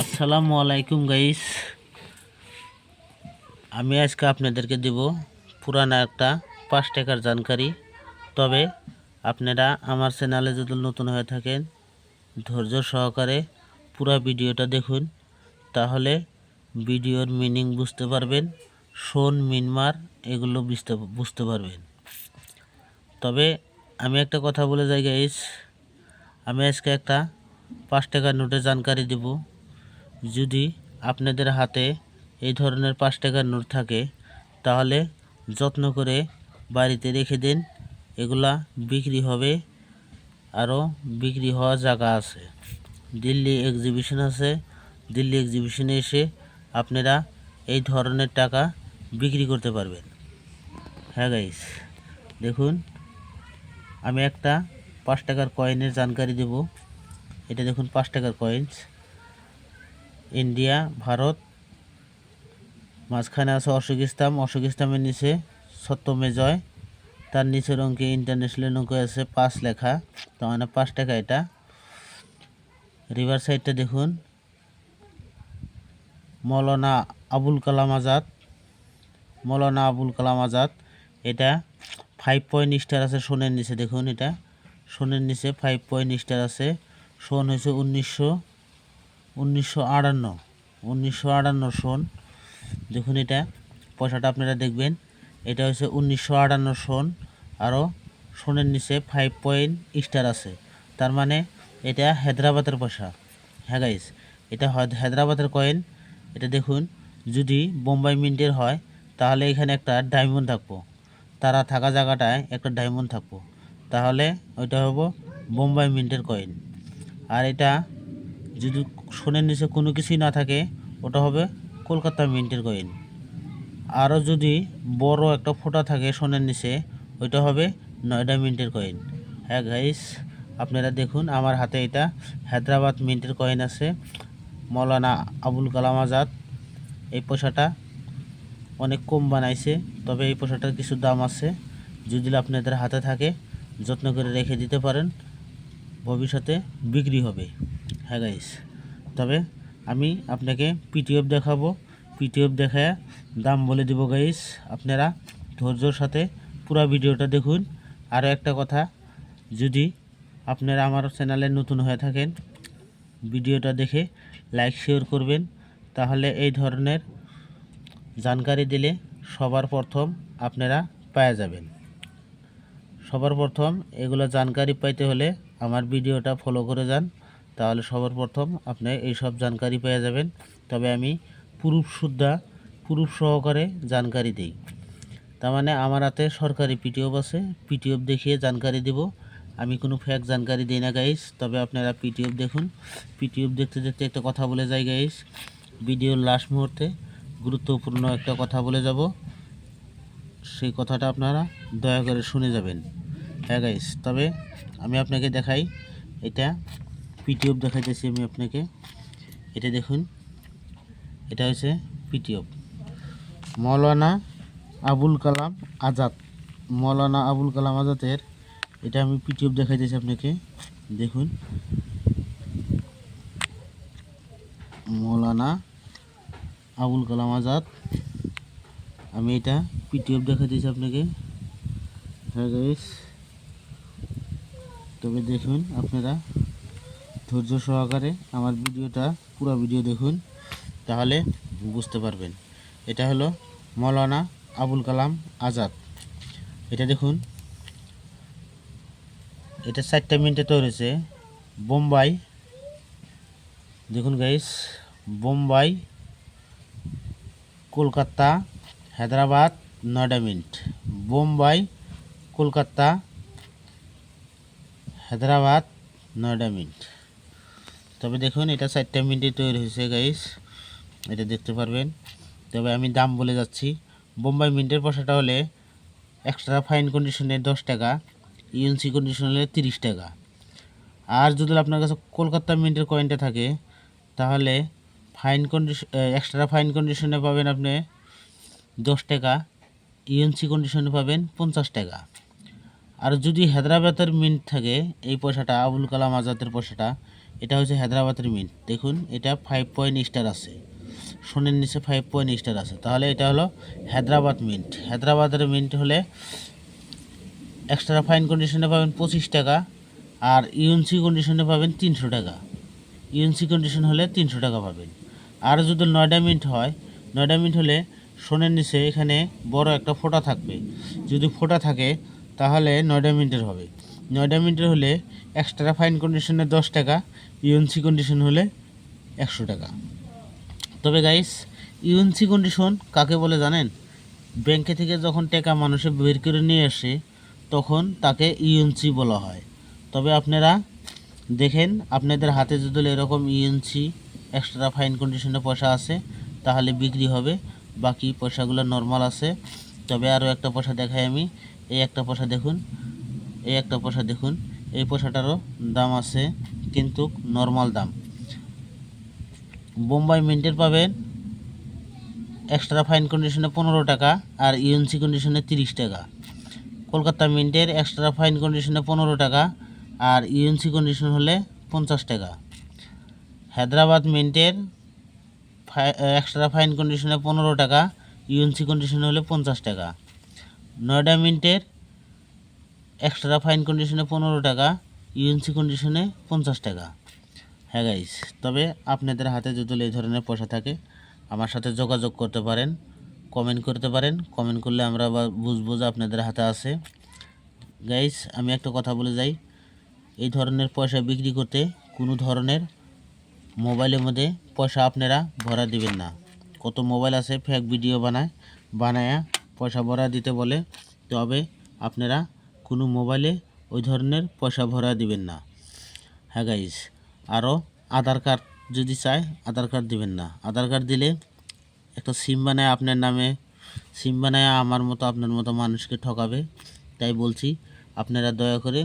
আসসালামু আলাইকুম গাইস আমি আজকে আপনাদেরকে দেব পুরানা একটা পাঁচ টাকার জানকারি। তবে আপনারা আমার চ্যানেলে যদি নতুন হয়ে থাকেন, ধৈর্য সহকারে পুরো ভিডিওটা দেখুন। তাহলে ভিডিওর মিনিং বুঝতে পারবেন, শোন মিনমার এগুলো বুঝতে বুঝতে পারবেন। তবে আমি একটা কথা বলে যাই গাইস আমি আজকে একটা পাঁচ টাকার নোটের জানকারি দেব। যদি আপনাদের হাতে এই ধরনের পাঁচ টাকার নোট থাকে, তাহলে যত্ন করে বাড়িতে রেখে দিন। এগুলা বিক্রি হবে আরও বিক্রি হওয়ার জায়গা আছে। দিল্লি এক্সিবিশন আছে। দিল্লি এক্সিবিশনে এসে আপনারা এই ধরনের টাকা বিক্রি করতে পারবেন। হ্যাঁ গাইস দেখুন, আমি একটা পাঁচ টাকার কয়েনের জানকারি দেব। এটা দেখুন পাঁচ টাকার কয়েন্স ইন্ডিয়া, ভারত, মাঝখানে আছে অশোক ইসলাম অশোক ইসলামের নিচে সত্যমে জয়, তার নিচের অঙ্কে ইন্টারন্যাশনাল অঙ্কে আছে পাঁচ লেখা তার মানে পাঁচ টাকা এটা। রিভার সাইডটা দেখুন। মৌলানা আবুল কালাম আজাদ, মৌলানা আবুল কালাম আজাদ, এটা ফাইভ পয়েন্ট স্টার আছে সোনের নিচে, দেখুন এটা। সোনের নিচে ফাইভ পয়েন্ট স্টার আছে, সোন হয়েছে উনিশশো উনিশশো আটান্ন উনিশশো আটান্ন সন। দেখুন এটা, পয়সাটা আপনারা দেখবেন। এটা হচ্ছে উনিশশো আটান্ন সন আরও সোনের নিচে ফাইভ পয়েন্ট স্টার আছে। তার মানে এটা হায়দ্রাবাদের পয়সা। হ্যাঁ গাইস এটা হয় হায়দ্রাবাদের কয়েন এটা দেখুন, যদি বোম্বাই মিন্টের হয়, তাহলে এখানে একটা ডায়মন্ড থাকব। তারা থাকা জায়গাটায় একটা ডায়মন্ড থাকব। তাহলে ওইটা হব বোম্বাই মিন্টের কয়েন আর এটা যদি সোনের নিচে কোনো কিছুই না থাকে, ওটা হবে কলকাতা মিন্টের কয়েন আরও যদি বড় একটা ফোঁটা থাকে সোনের নিচে, ওইটা হবে নয়ডা মিন্টের কয়েন হ্যাঁ গাইস আপনারা দেখুন, আমার হাতে এটা হায়দ্রাবাদ মিন্টের কয়েন আছে। মৌলানা আবুল কালাম আজাদ, এই পয়সাটা অনেক কম বানাইছে, তবে এই পয়সাটার কিছু দাম আছে। যদি আপনাদের হাতে থাকে, যত্ন করে রেখে দিতে পারেন, ভবিষ্যতে বিক্রি হবে। হ্যাঁ গাইস তবে আমি আপনাকে পিটিএফ দেখাবো। পিটিএফ দেখায় দাম বলে দিব গাইস আপনারা ধৈর্যর সাথে পুরো ভিডিওটা দেখুন। আরও একটা কথা, যদি আপনারা আমার চ্যানেলে নতুন হয়ে থাকেন, ভিডিওটা দেখে লাইক শেয়ার করবেন। তাহলে এই ধরনের জানকারি দিলে সবার প্রথম আপনারা পাওয়া যাবেন। সবার প্রথম এগুলো জানকারি পাইতে হলে আমার ভিডিওটা ফলো করে যান। তাহলে সবার প্রথম আপনি এই সব জানকারি পেয়ে যাবেন। তবে আমি পুরুষ শুদ্ধা পুরুষ সহকারে জানকারি দিই। তার মানে আমার হাতে সরকারি পিটিএফ আছে। পিটিএফ দেখিয়ে জানকারি দেব। আমি কোনো ফ্যাক জানকারি দিই না গাইস তবে আপনারা পিটিএফ দেখুন। পিটিএফ দেখতে দেখতে একটা কথা বলে যাই গাইস ভিডিওর লাস্ট মুহূর্তে গুরুত্বপূর্ণ একটা কথা বলে যাব। সেই কথাটা আপনারা দয়া করে শুনে যাবেন। হ্যাঁ গাইস তবে আমি আপনাকে দেখাই, এটা পিটিএফ দেখাইতেছি আমি আপনাকে। এটা দেখুন। এটা হচ্ছে পিটিএফ মৌলানা আবুল কালাম আজাদ। মৌলানা আবুল কালাম আজাদের, এটা আমি পিটিএফ দেখাইতেছি আপনাকে। দেখুন। মৌলানা আবুল কালাম আজাদ। আমি এটা পিটিএফ দেখাইতেছি আপনাকে। হ্যাঁ গাইস তবে দেখুন আপনারা ধৈর্য সহকারে আমার ভিডিওটা, পুরো ভিডিও দেখুন, তাহলে বুঝতে পারবেন। এটা হলো মৌলানা আবুল কালাম আজাদ। এটা দেখুন। এটা চারটা মিনিটে তৈরি হয়েছে। বোম্বাই। দেখুন guys Bombay, Kolkata, Hyderabad Noida mint. Bombay, Kolkata, Hyderabad Noida mint. তবে দেখুন, এটা চারটা মিনিটে তৈরি হয়েছে গাইস এটা দেখতে পারবেন। তবে আমি দাম বলে যাচ্ছি। বোম্বাই মিন্টের পয়সাটা হলে এক্সট্রা ফাইন কন্ডিশনে দশ টাকা ইউএনসি কন্ডিশনে তিরিশ টাকা। আর যদি আপনার কাছে কলকাতা মিন্টের কয়েনটা থাকে, তাহলে ফাইন কন্ডিশন এক্সট্রা ফাইন কন্ডিশনে পাবেন আপনি দশ টাকা ইউএনসি কন্ডিশনে পাবেন পঞ্চাশ টাকা। আর যদি হায়দ্রাবাদের মিন্ট থাকে, এই পয়সাটা আবুল কালাম আজাদের পয়সাটা এটা হচ্ছে হায়দ্রাবাদের মিন্ট দেখুন, এটা ফাইভ পয়েন্ট স্টার আছে। সোনের নিচে ফাইভ পয়েন্ট স্টার আছে। তাহলে এটা হলো হায়দ্রাবাদ মিন্ট হায়দ্রাবাদের মিন্ট হলে এক্সট্রা ফাইন কন্ডিশনে পাবেন পঁচিশ টাকা আর ইউএনসি কন্ডিশনে পাবেন তিনশো টাকা। ইউএনসি কন্ডিশন হলে তিনশো টাকা পাবেন। আর যদি নয়ডা মিন্ট হয়, নয়ডা মিন্ট হলে সোনের নিচে এখানে বড় একটা ফোঁটা থাকবে। যদি ফোঁটা থাকে, তাহলে নয়ডা মিন্টের হবে। নয়ডা মিন্টের হলে এক্সট্রা ফাইন কন্ডিশনে দশ টাকা ইউএনসি কন্ডিশন হলে একশো টাকা। তবে গাইস ইউএনসি কন্ডিশন কাকে বলে জানেন? ব্যাংকে থেকে যখন টাকা মানুষে বের করে নিয়ে আসে, তখন তাকে ইউএনসি বলা হয়। তবে আপনারা দেখেন, আপনাদের হাতে যদি এরকম ইউএনসি এক্সট্রা ফাইন কন্ডিশনে পয়সা আছে, তাহলে বিক্রি হবে। বাকি পয়সাগুলো নর্মাল আছে। তবে আরও একটা পয়সা দেখাই আমি। এই একটা পয়সা দেখুন এই একটা পয়সা দেখুন। এই পয়সাটারও দাম আছে কিন্তু নর্মাল দাম। বোম্বাই মিন্টের পাবেন এক্সট্রা ফাইন কন্ডিশনে পনেরো টাকা আর ইউএনসি কন্ডিশনে তিরিশ টাকা। কলকাতা মিন্টের এক্সট্রা ফাইন কন্ডিশনে পনেরো টাকা আর ইউএনসি কন্ডিশন হলে পঞ্চাশ টাকা। হায়দ্রাবাদ মিন্টের এক্সট্রা ফাইন কন্ডিশনে পনেরো টাকা ইউএনসি কন্ডিশন হলে পঞ্চাশ টাকা। নয়ডা মিন্টের এক্সট্রা ফাইন কন্ডিশনে পনেরো টাকা ইউএনসি কন্ডিশনে পঞ্চাশ টাকা। হ্যাঁ গাইস তবে আপনাদের হাতে যদি এই ধরনের পয়সা থাকে, আমার সাথে যোগাযোগ করতে পারেন কমেন্ট করতে পারেন কমেন্ট করলে আমরা বুঝব যে আপনাদের হাতে আছে। গাইস আমি একটা কথা বলে যাই, এই ধরনের পয়সা বিক্রি করতে কোনো ধরনের মোবাইলের মধ্যে পয়সা আপনারা ভরা দিবেন না। কত মোবাইল আছে ফেক ভিডিও বানায়, বানায়া পয়সা ভরা দিতে বলে, তবে আপনারা কোনো মোবাইলে ওই ধরনের পয়সা ভরা দিবেন না। হ্যাঁ গাইজ আরও আধার কার্ড যদি চায়, আধার কার্ড দিবেন না। আধার কার্ড দিলে একটা সিম বানায় আপনার নামে সিম বানায় আমার মতো, আপনার মতো মানুষকে ঠকাবে। তাই বলছি, আপনারা দয়া করে